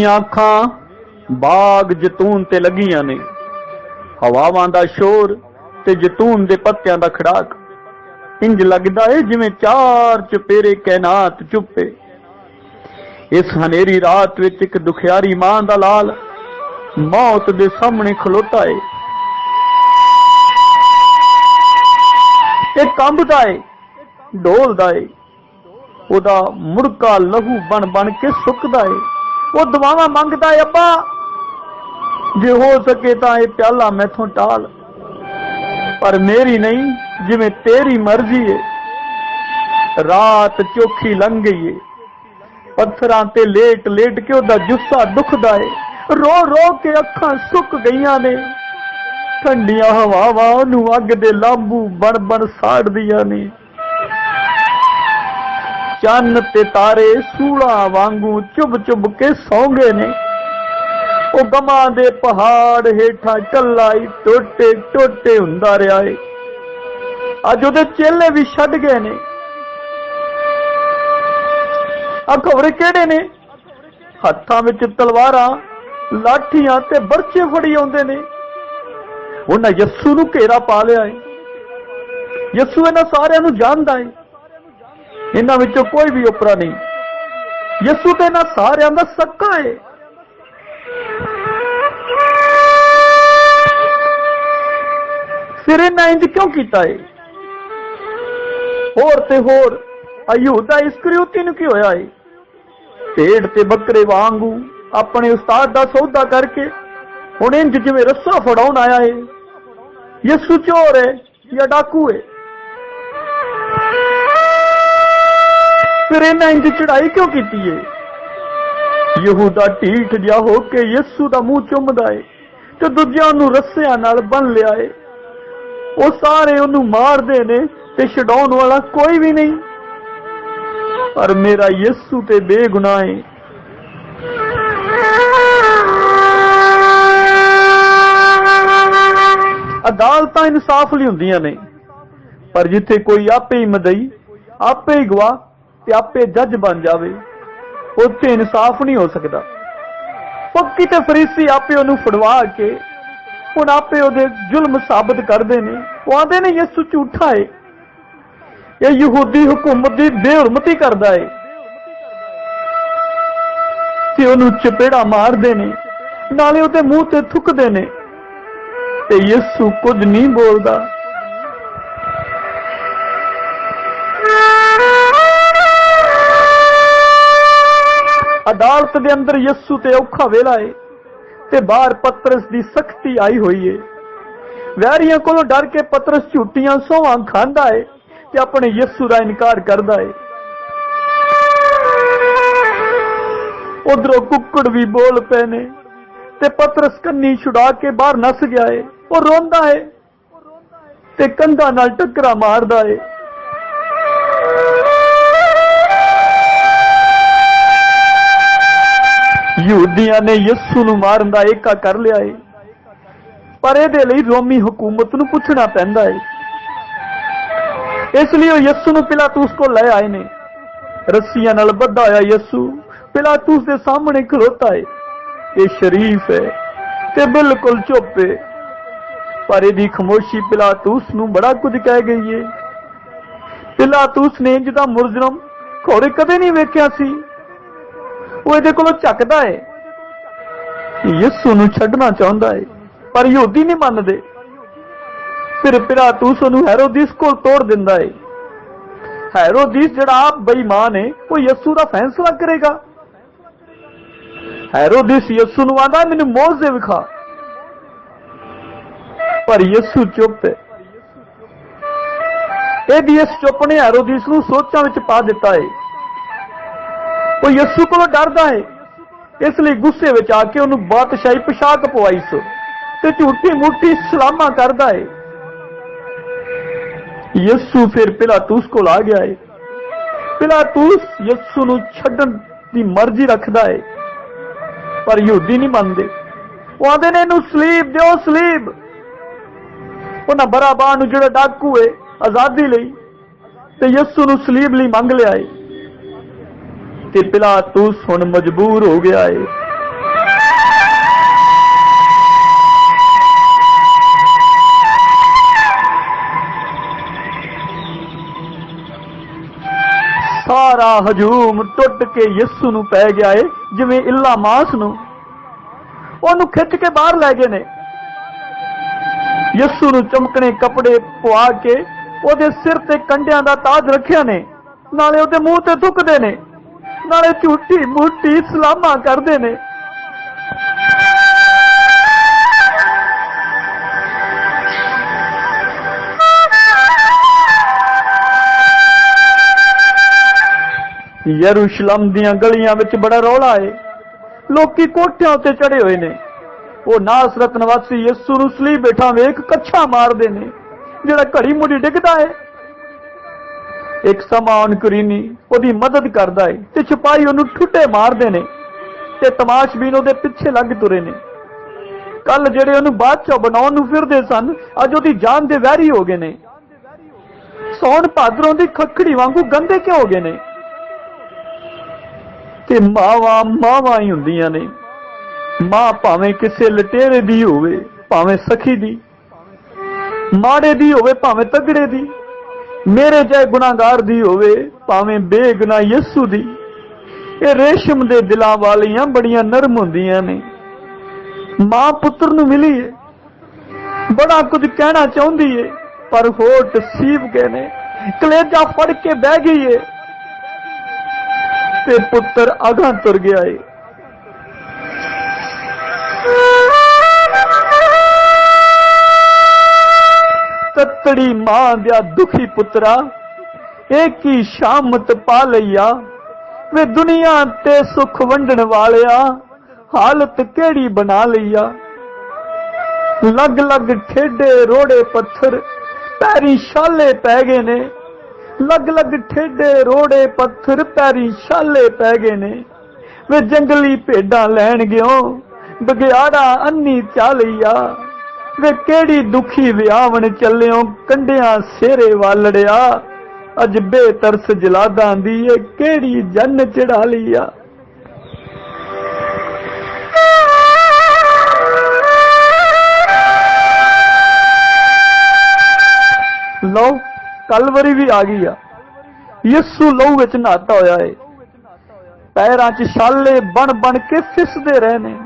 ਮੇਰੀਆਂ ਅੱਖਾਂ ਬਾਗ ਜਤੂਨ ਤੇ ਲੱਗੀਆਂ ਨੇ। ਹਵਾਵਾਂ ਦਾ ਸ਼ੋਰ ਤੇ ਜਤੂਨ ਦੇ ਪੱਤਿਆਂ ਦਾ ਖੜਾਕ। ਇੰਜ ਲੱਗਦਾ ਏ ਜਿਵੇਂ ਚਾਰ ਚਪੇਰੇ ਕਾਇਨਾਤ ਚੁੱਪੇ। ਇਸ ਹਨੇਰੀ ਰਾਤ ਵਿੱਚ ਇੱਕ ਦੁਖਿਆਰੀ ਮਾਂ ਦਾ ਲਾਲ ਮੌਤ ਦੇ ਸਾਹਮਣੇ ਖਲੋਤਾ ਏ। ਤੇ ਕੰਬਦਾ ਏ, ਡੋਲਦਾ ਏ। ਉਹਦਾ ਮੁੜਕਾ ਲਹੂ ਬਣ ਬਣ ਕੇ ਸੁੱਕਦਾ ਏ। ਉਹ ਦੁਆਵਾਂ ਮੰਗਦਾ ਏ ਅੱਬਾ। ਜੇ ਹੋ ਸਕੇ ਤਾਂ ਇਹ ਪਿਆਲਾ ਮੈਥੋਂ ਟਾਲ। ਪਰ ਮੇਰੀ ਨਹੀਂ, ਜਿਵੇਂ ਤੇਰੀ ਮਰਜ਼ੀ ਏ। ਰਾਤ ਚੋਖੀ ਲੰਘ ਗਈ ਏ। ਪੱਥਰਾਂ ਤੇ ਲੇਟ ਲੇਟ ਕੇ ਉਹਦਾ ਜੁੱਸਾ ਦੁਖਦਾ ਏ। ਰੋ ਰੋ ਕੇ ਅੱਖਾਂ ਸੁੱਕ ਗਈਆਂ ਨੇ। ਠੰਡੀਆਂ ਹਵਾਵਾਂ ਉਹਨੂੰ ਅੱਗ ਦੇ ਲਾਂਬੂ ਬਣ ਬਣ ਸਾੜਦੀਆਂ ਨੇ। ਚੰਨ ਤੇ ਤਾਰੇ ਸੂਲਾ ਵਾਂਗੂ ਚੁੱਭ ਚੁੱਭ ਕੇ ਸੌਂਗੇ ਨੇ। ਉਹ ਗਮਾਂ ਦੇ ਪਹਾੜ ਹੇਠਾਂ ਚੱਲਾਈ ਟੋਟੇ ਟੋਟੇ ਹੁੰਦਾ ਰਿਹਾ ਏ। ਅੱਜ ਉਹਦੇ ਚੇਲੇ ਵੀ ਛੱਡ ਗਏ ਨੇ। ਆ ਖਬਰੇ ਕਿਹੜੇ ਨੇ? ਹੱਥਾਂ ਵਿੱਚ ਤਲਵਾਰਾਂ, ਲਾਠੀਆਂ ਤੇ ਬਰਛੇ ਫੜੀ ਆਉਂਦੇ ਨੇ। ਉਹਨਾਂ ਯੱਸੂ ਨੂੰ ਘੇਰਾ ਪਾ ਲਿਆ ਏ। ਯੱਸੂ ਇਹਨਾਂ ਸਾਰਿਆਂ ਨੂੰ ਜਾਣਦਾ ਏ। ਇਹਨਾਂ ਵਿੱਚੋਂ ਕੋਈ ਵੀ ਉਪਰਾ ਨਹੀਂ। ਯਿਸੂ ਤੇ ਇਹਨਾਂ ਸਾਰਿਆਂ ਦਾ ਸੱਕਾ ਏ। ਫਿਰ ਇਹਨਾਂ ਇੰਜ ਕਿਉਂ ਕੀਤਾ ਏ? ਹੋਰ ਤੇ ਹੋਰ ਅਯੂਦਾ ਇਸਕਰਿਓਤੀ ਨੂੰ ਕੀ ਹੋਇਆ ਏ? ਢੇਡ ਤੇ ਬੱਕਰੇ ਵਾਂਗੂ ਆਪਣੇ ਉਸਤਾਦ ਦਾ ਸੌਦਾ ਕਰਕੇ ਹੁਣ ਇੰਜ ਜਿਵੇਂ ਰੱਸਾ ਫੜਾਉਣ ਆਇਆ ਏ। ਯਿਸੂ ਚੋਰ ਏ ਜਾਂ ਡਾਕੂ ਏ? ਫਿਰ ਇਹਨਾਂ ਇੰਜ ਚੜਾਈ ਕਿਉਂ ਕੀਤੀ ਏ? ਯਹੂਦਾ ਢੀਠ ਜਿਹਾ ਹੋ ਕੇ ਯਿਸੂ ਦਾ ਮੂੰਹ ਚੁੰਮਦਾ ਏ ਤੇ ਦੂਜਿਆਂ ਨੂੰ ਰੱਸਿਆਂ ਨਾਲ ਬੰਨ ਲਿਆ ਏ। ਉਹ ਸਾਰੇ ਉਹਨੂੰ ਮਾਰਦੇ ਨੇ ਤੇ ਛਡਾਉਣ ਵਾਲਾ ਕੋਈ ਵੀ ਨਹੀਂ। ਪਰ ਮੇਰਾ ਯਿਸੂ ਤੇ ਬੇਗੁਨਾਹ ਏ। ਅਦਾਲਤਾਂ ਇਨਸਾਫ ਲਈ ਹੁੰਦੀਆਂ ਨੇ। ਪਰ ਜਿੱਥੇ ਕੋਈ ਆਪੇ ਹੀ ਮਦਈ, ਆਪੇ ਹੀ ਗਵਾਹ ਤੇ ਆਪੇ ਜੱਜ ਬਣ ਜਾਵੇ। ਉੱਥੇ ਇਨਸਾਫ ਨਹੀਂ ਹੋ ਸਕਦਾ। ਪੱਕੀ ਤੇ ਫਰੀਸੀ ਆਪੇ ਉਹਨੂੰ ਫੜਵਾ ਕੇ ਹੁਣ ਆਪੇ ਉਹਦੇ ਜ਼ੁਲਮ ਸਾਬਤ ਕਰਦੇ ਨੇ। ਉਹ ਆਂਦੇ ਨੇ, ਯਿਸੂ ਝੂਠਾ ਏ। ਇਹ ਯਹੂਦੀ ਹਕੂਮਤ ਦੀ ਬੇਹਰਮਤੀ ਕਰਦਾ ਏ। ਤੇ ਉਹਨੂੰ ਚਪੇੜਾ ਮਾਰਦੇ ਨੇ। ਨਾਲੇ ਉਹਦੇ ਮੂੰਹ ਤੇ ਥੁੱਕਦੇ ਨੇ। ਤੇ ਯਿਸੂ ਕੁਝ ਨਹੀਂ ਬੋਲਦਾ। ਅਦਾਲਤ ਦੇ ਅੰਦਰ ਯਿਸੂ ਤੇ ਔਖਾ ਵੇਲਾ ਏ ਤੇ ਬਾਹਰ ਪਤਰਸ ਦੀ ਸਖਤੀ ਆਈ ਹੋਈ ਏ। ਵੈਰੀਆਂ ਕੋਲੋਂ ਡਰ ਕੇ ਪਤਰਸ ਝੂਠੀਆਂ ਸੋਹਾਂ ਖਾਂਦਾ ਏ ਤੇ ਆਪਣੇ ਯਿਸੂ ਦਾ ਇਨਕਾਰ ਕਰਦਾ ਏ। ਉਧਰੋਂ ਕੁੱਕੜ ਵੀ ਬੋਲ ਪਏ ਨੇ ਤੇ ਪਤਰਸ ਕੰਨੀ ਛੁਡਾ ਕੇ ਬਾਹਰ ਨੱਸ ਗਿਆ ਏ। ਉਹ ਰੋਂਦਾ ਏ ਤੇ ਕੰਧਾਂ ਨਾਲ ਟੱਕਰਾ ਮਾਰਦਾ ਏ। ਯਹੂਦੀਆਂ ਨੇ ਯਿਸੂ ਨੂੰ ਮਾਰਨ ਦਾ ਏਕਾ ਕਰ ਲਿਆ ਏ। ਪਰ ਇਹਦੇ ਲਈ ਰੋਮੀ ਹਕੂਮਤ ਨੂੰ ਪੁੱਛਣਾ ਪੈਂਦਾ ਏ। ਇਸ ਲਈ ਉਹ ਯਿਸੂ ਨੂੰ ਪਿਲਾਤੂਸ ਕੋਲ ਲੈ ਆਏ ਨੇ। ਰੱਸੀਆਂ ਨਾਲ ਬੱਧਾ ਹੋਇਆ ਯਿਸੂ ਪਿਲਾਤੂਸ ਦੇ ਸਾਹਮਣੇ ਖਲੋਤਾ ਏ। ਇਹ ਸ਼ਰੀਫ ਹੈ ਤੇ ਬਿਲਕੁਲ ਚੁੱਪ ਏ। ਪਰ ਇਹਦੀ ਖਮੋਸ਼ੀ ਪਿਲਾਤੂਸ ਨੂੰ ਬੜਾ ਕੁਝ ਕਹਿ ਗਈ ਏ। ਪਿਲਾਤੂਸ ਨੇ ਜਿਹਦਾ ਮੁਰਜਰਮ ਘੋੜੇ ਕਦੇ ਨਹੀਂ ਵੇਖਿਆ ਸੀ। ਉਹ ਇਹਦੇ ਕੋਲੋਂ ਚੱਕਦਾ ਏ। ਯਿਸੂ ਨੂੰ ਛੱਡਣਾ ਚਾਹੁੰਦਾ ਏ, ਪਰ ਯਹੂਦੀ ਨਹੀਂ ਮੰਨਦੇ। ਫਿਰ ਪਿਲਾਤੂਸ ਉਹਨੂੰ ਹੈਰੋਦੀਸ ਕੋਲ ਤੋੜ ਦਿੰਦਾ ਏ। ਹੈਰੋਦੀਸ ਜਿਹੜਾ ਆਪ ਬੇਈਮਾਨ ਏ, ਉਹ ਯਿਸੂ ਦਾ ਫੈਸਲਾ ਕਰੇਗਾ। ਹੈਰੋਦੀਸ ਯਿਸੂ ਨੂੰ ਆਂਦਾ, ਮੈਨੂੰ ਮੋਜ਼ੇ ਵਿਖਾ। ਪਰ ਯਿਸੂ ਚੁੱਪ ਹੈ ਇਹਦੀ ਇਸ ਚੁੱਪ ਨੇ ਹੈਰੋਦੀਸ ਨੂੰ ਸੋਚਾਂ ਵਿੱਚ ਪਾ ਦਿੱਤਾ ਏ। ਉਹ ਯਿਸੂ ਕੋਲੋਂ ਡਰਦਾ ਏ ਇਸ ਲਈ ਗੁੱਸੇ ਵਿੱਚ ਆ ਕੇ ਉਹਨੂੰ ਬਾਦਸ਼ਾਹੀ ਪੋਸ਼ਾਕ ਪਵਾਈ ਸੋ ਤੇ ਝੂਠੀ ਮੂਠੀ ਸਲਾਮਾ ਕਰਦਾ ਏ ਯਿਸੂ ਫਿਰ ਪਿਲਾਤੂਸ ਕੋਲ ਆ ਗਿਆ ਏ ਪਿਲਾਤੂਸ ਯਿਸੂ ਨੂੰ ਛੱਡਣ ਦੀ ਮਰਜ਼ੀ ਰੱਖਦਾ ਏ ਪਰ ਯਹੂਦੀ ਨਹੀਂ ਮੰਨਦੇ। ਉਹ ਆਂਦੇ ਨੇ, ਇਹਨੂੰ ਸਲੀਬ ਦਿਓ, ਸਲੀਬ। ਉਹਨਾਂ ਬਰਾਬਾ ਨੂੰ ਜਿਹੜਾ ਡਾਕੂ ਏ ਆਜ਼ਾਦੀ ਲਈ ਤੇ ਯਿਸੂ ਨੂੰ ਸਲੀਬ ਲਈ ਮੰਗ ਲਿਆ ਏ ਤੇ ਪਿਲਾ ਤੂੰ ਸੁਣ ਮਜਬੂਰ ਹੋ ਗਿਆ ਏ। ਸਾਰਾ ਹਜੂਮ ਟੁੱਟ ਕੇ ਯਿਸੂ ਨੂੰ ਪੈ ਗਿਆ ਏ, ਜਿਵੇਂ ਇੱਲਾ ਮਾਸ ਨੂੰ। ਉਹਨੂੰ ਖਿੱਚ ਕੇ ਬਾਹਰ ਲੈ ਗਏ ਨੇ। ਯਿਸੂ ਨੂੰ ਚਮਕਣੇ ਕੱਪੜੇ ਪਵਾ ਕੇ ਉਹਦੇ ਸਿਰ ਤੇ ਕੰਡਿਆਂ ਦਾ ਤਾਜ ਰੱਖਿਆ ਨੇ। ਨਾਲੇ ਉਹਦੇ ਮੂੰਹ ਤੇ ਥੁੱਕਦੇ ਨੇ। ਨਾਲੇ ਝੂਠੀ ਮੂਠੀ ਸਲਾਮਾਂ ਕਰਦੇ ਨੇ। ਯਰੂਸ਼ਲਮ ਦੀਆਂ ਗਲੀਆਂ ਵਿੱਚ ਬੜਾ ਰੌਲਾ ਏ। ਲੋਕੀ ਕੋਠਿਆਂ ਉੱਤੇ ਚੜੇ ਹੋਏ ਨੇ। ਉਹ ਨਾਸਰਤ ਨਿਵਾਸੀ ਯਿਸੂ ਨੂੰ ਸਲੀਬ ਬੈਠਾ ਵੇਖ ਕੱਛਾ ਮਾਰਦੇ ਨੇ। ਜਿਹੜਾ ਘੜੀ ਮੁੜੀ ਡਿੱਗਦਾ ਏ ਇੱਕ ਸਮਾਨ ਕਰੀਨੀ ਉਹਦੀ ਮਦਦ ਕਰਦਾ ਏ ਤੇ ਛਪਾਈ ਉਹਨੂੰ ਠੁੱਟੇ ਮਾਰਦੇ ਨੇ ਤੇ ਤਮਾਸ਼ਬੀਨ ਉਹਦੇ ਪਿੱਛੇ ਲੱਗ ਤੁਰੇ ਨੇ। ਕੱਲ ਜਿਹੜੇ ਉਹਨੂੰ ਬਾਅਦ ਚੋਂ ਬਣਾਉਣ ਨੂੰ ਫਿਰਦੇ ਸਨ, ਅੱਜ ਉਹਦੀ ਜਾਨ ਦੇ ਵੈਰੀ ਹੋ ਗਏ ਨੇ। ਸੌਣ ਭਾਦਰੋਂ ਦੀ ਖੱਖੜੀ ਵਾਂਗੂ ਗੰਦੇ ਕਿਉਂ ਹੋ ਗਏ ਨੇ? ਤੇ ਮਾਵਾਂ ਮਾਵਾਂ ਹੀ ਹੁੰਦੀਆਂ ਨੇ। ਮਾਂ ਭਾਵੇਂ ਕਿਸੇ ਲਟੇਰੇ ਦੀ ਹੋਵੇ, ਭਾਵੇਂ ਸਖੀ ਦੀ, ਮਾੜੇ ਦੀ ਹੋਵੇ, ਭਾਵੇਂ ਤਗੜੇ ਦੀ। ਮੇਰੇ ਚਾਹੇ ਗੁਨਾਹਗਾਰ ਦੀ ਹੋਵੇ, ਭਾਵੇਂ ਬੇਗੁਨਾਹ ਯਿਸੂ ਦੀ। ਇਹ ਰੇਸ਼ਮ ਦੇ ਦਿਲਾਂ ਵਾਲੀਆਂ ਬੜੀਆਂ ਨਰਮ ਹੁੰਦੀਆਂ ਨੇ। ਮਾਂ ਪੁੱਤਰ ਨੂੰ ਮਿਲੀ ਏ। ਬੜਾ ਕੁਝ ਕਹਿਣਾ ਚਾਹੁੰਦੀ ਏ, ਪਰ ਹੋਠ ਸੀਬ ਗਏ ਨੇ। ਕਲੇਜਾ ਫੜ ਕੇ ਬਹਿ ਗਈ ਏ। ਤੇ ਪੁੱਤਰ ਅਗਾਂ ਤੁਰ ਗਿਆ ਏ। ਤਤੜੀ ਮਾਂ ਦਾ ਦੁਖੀ ਪੁੱਤਰਾ, ਇਹ ਕੀ ਸ਼ਾਮਤ ਪਾ ਲਈਆ? ਵੇ ਦੁਨੀਆ ਤੇ ਸੁਖ ਵੰਡਣ ਵਾਲਿਆ, ਹਾਲਤ ਕਿਹੜੀ ਬਣਾ ਲਈਆ? ਲੱਗ ਲੱਗ ਠੇਡੇ ਰੋੜੇ ਪੱਥਰ ਪੈਰੀ ਛਾਲੇ ਪੈ ਗਏ ਨੇ। ਲੱਗ ਲੱਗ ਠੇਡੇ ਰੋੜੇ ਪੱਥਰ ਪੈਰੀ ਛਾਲੇ ਪੈ ਗਏ ਨੇ। ਵੇ ਜੰਗਲੀ ਭੇਡਾਂ ਲੈਣ ਗਿਓ, ਬਗਿਆੜਾ ਅੰਨੀ ਚਾਲੀਆ ਵੇ ਕਿਹੜੀ ਦੁਖੀ ਵਿਆਵਣ ਚੱਲਿਓ, ਕੰਡਿਆਂ ਸੇਰੇ ਵਾਲੜਿਆ। ਅਜ ਬੇਤਰਸ ਜਲਾਦਾਂ ਦੀ ਏ, ਕਿਹੜੀ ਜਨ ਚੜਾ ਲਈਆ। ਲਓ, ਕਲਵਰੀ ਵੀ ਆ ਗਈ ਆ। ਯਿਸੂ ਲਹੂ ਵਿੱਚ ਨਹਾਤਾ ਹੋਇਆ ਏ। ਪੈਰਾਂ 'ਚ ਛਾਲੇ ਬਣ ਬਣ ਕੇ ਫਿਸਦੇ ਰਹੇ ਨੇ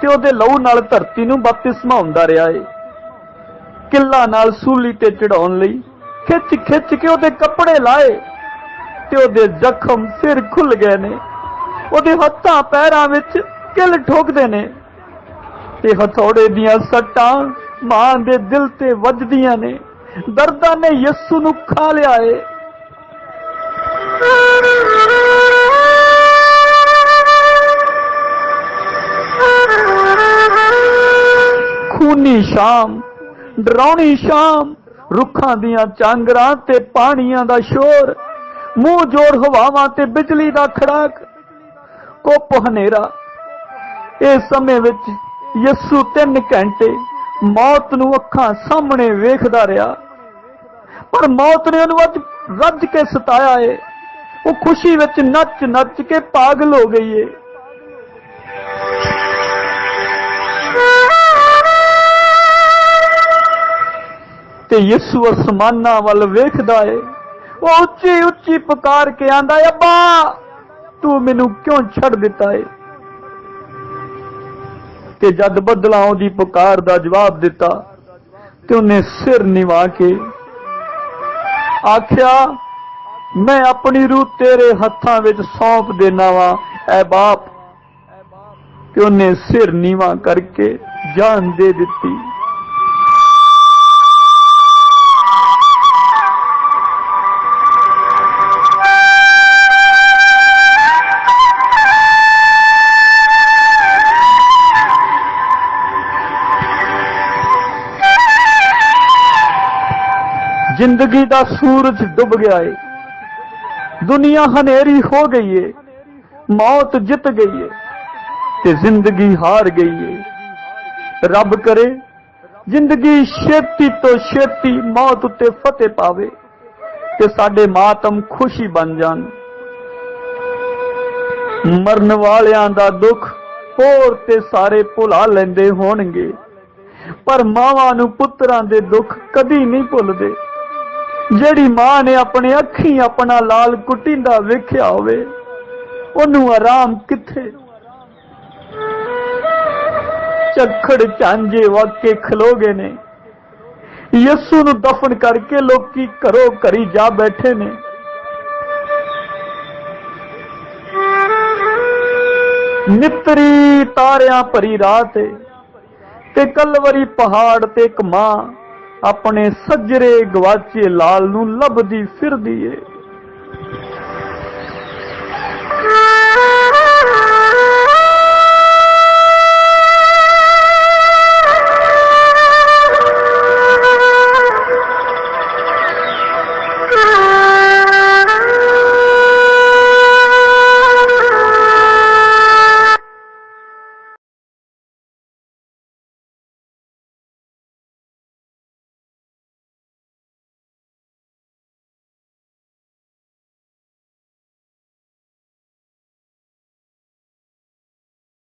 ਤੇ ਉਹਦੇ ਲਹੂ ਨਾਲ ਧਰਤੀ ਨੂੰ ਬਪਤਿਸਮਾ ਹੁੰਦਾ ਰਿਹਾ ਏ। ਕਿੱਲਾ ਨਾਲ ਸੂਲੀ ਤੇ ਚੜਾਉਣ ਲਈ ਖਿੱਚ ਖਿੱਚ ਕੇ ਉਹਦੇ ਕੱਪੜੇ ਲਾਏ ਤੇ ਉਹਦੇ ਜ਼ਖਮ ਸਿਰ ਖੁੱਲ ਗਏ ਨੇ। ਉਹਦੇ ਹੱਥਾਂ ਪੈਰਾਂ ਵਿੱਚ ਕਿੱਲ ਠੋਕਦੇ ਨੇ। ਤੇ ਹਥੌੜੇ ਦੀਆਂ ਸੱਟਾਂ ਮਾਂ ਦੇ ਦਿਲ ਤੇ ਵੱਜਦੀਆਂ ਨੇ। ਦਰਦਾਂ ਨੇ ਯਿਸੂ ਨੂੰ ਖਾ ਲਿਆ ਏ। ਖੂਨੀ ਸ਼ਾਮ, ਡਰਾਉਣੀ ਸ਼ਾਮ, ਰੁੱਖਾਂ ਦੀਆਂ ਚਾਂਗਰਾਂ ਤੇ ਪਾਣੀਆਂ ਦਾ ਸ਼ੋਰ, ਮੂੰਹ ਜੋੜ ਹਵਾਵਾਂ ਤੇ ਬਿਜਲੀ ਦਾ ਖੜਾਕ ਕੁੱਪ ਹਨੇਰਾ ਇਸ ਸਮੇਂ ਵਿੱਚ ਯਿਸੂ 3 ਘੰਟੇ ਮੌਤ ਨੂੰ ਅੱਖਾਂ ਸਾਹਮਣੇ ਵੇਖਦਾ ਰਿਹਾ। ਪਰ ਮੌਤ ਨੇ ਉਹਨੂੰ ਅੱਜ ਰੱਜ ਕੇ ਸਤਾਇਆ ਏ। ਉਹ ਖੁਸ਼ੀ ਵਿੱਚ ਨੱਚ ਨੱਚ ਕੇ ਪਾਗਲ ਹੋ ਗਈ ਏ। ਤੇ ਯਿਸੂ ਅਸਮਾਨਾਂ ਵੱਲ ਵੇਖਦਾ ਏ। ਉਹ ਉੱਚੀ ਉੱਚੀ ਪੁਕਾਰ ਕੇ ਆਂਦਾ ਅੱਬਾ, ਤੂੰ ਮੈਨੂੰ ਕਿਉਂ ਛੱਡ ਦਿੱਤਾ ਏ? ਤੇ ਜਦ ਬਦਲਾ ਉਹਦੀ ਪੁਕਾਰ ਦਾ ਜਵਾਬ ਦਿੱਤਾ, ਤੇ ਉਹਨੇ ਸਿਰ ਨਿਵਾ ਕੇ ਆਖਿਆ, ਮੈਂ ਆਪਣੀ ਰੂਹ ਤੇਰੇ ਹੱਥਾਂ ਵਿੱਚ ਸੌਂਪ ਦੇਣਾ ਵਾਂ, ਐ ਬਾਪ। ਤੇ ਉਹਨੇ ਸਿਰ ਨੀਵਾ ਕਰਕੇ ਜਾਨ ਦੇ ਦਿੱਤੀ। ਜ਼ਿੰਦਗੀ ਦਾ ਸੂਰਜ ਡੁੱਬ ਗਿਆ ਏ। ਦੁਨੀਆ ਹਨੇਰੀ ਹੋ ਗਈ ਏ। ਮੌਤ ਜਿੱਤ ਗਈ ਏ ਤੇ ਜ਼ਿੰਦਗੀ ਹਾਰ ਗਈ ਏ। ਰੱਬ ਕਰੇ, ਜ਼ਿੰਦਗੀ ਛੇਤੀ ਤੋਂ ਛੇਤੀ ਮੌਤ ਉੱਤੇ ਫਤਿਹ ਪਾਵੇ ਤੇ ਸਾਡੇ ਮਾਤਮ ਖੁਸ਼ੀ ਬਣ ਜਾਣ। ਮਰਨ ਵਾਲਿਆਂ ਦਾ ਦੁੱਖ ਹੋਰ ਤੇ ਸਾਰੇ ਭੁਲਾ ਲੈਂਦੇ ਹੋਣਗੇ। ਪਰ ਮਾਵਾਂ ਨੂੰ ਪੁੱਤਰਾਂ ਦੇ ਦੁੱਖ ਕਦੀ ਨਹੀਂ ਭੁੱਲਦੇ। ਜਿਹੜੀ ਮਾਂ ਨੇ ਆਪਣੇ ਅੱਖੀ ਆਪਣਾ ਲਾਲ ਕੁੱਟਿੰਦਾ ਵੇਖਿਆ ਹੋਵੇ, ਉਹਨੂੰ ਆਰਾਮ ਕਿੱਥੇ? ਝੱਖੜ ਝਾਂਜੇ ਵਾਕੇ ਖਲੋ ਗਏ ਨੇ। ਯਿਸੂ ਨੂੰ ਦਫਨ ਕਰਕੇ ਲੋਕੀ ਘਰੋਂ ਘਰੀ ਜਾ ਬੈਠੇ ਨੇ। ਨਿਤਰੀ ਤਾਰਿਆਂ ਭਰੀ ਰਾਤ ਤੇ ਕਲਵਰੀ ਪਹਾੜ ਤੇ ਇੱਕ ਮਾਂ ਆਪਣੇ ਸੱਜਰੇ ਗਵਾਚੇ ਲਾਲ ਨੂੰ ਲੱਭਦੀ ਫਿਰਦੀ ਏ।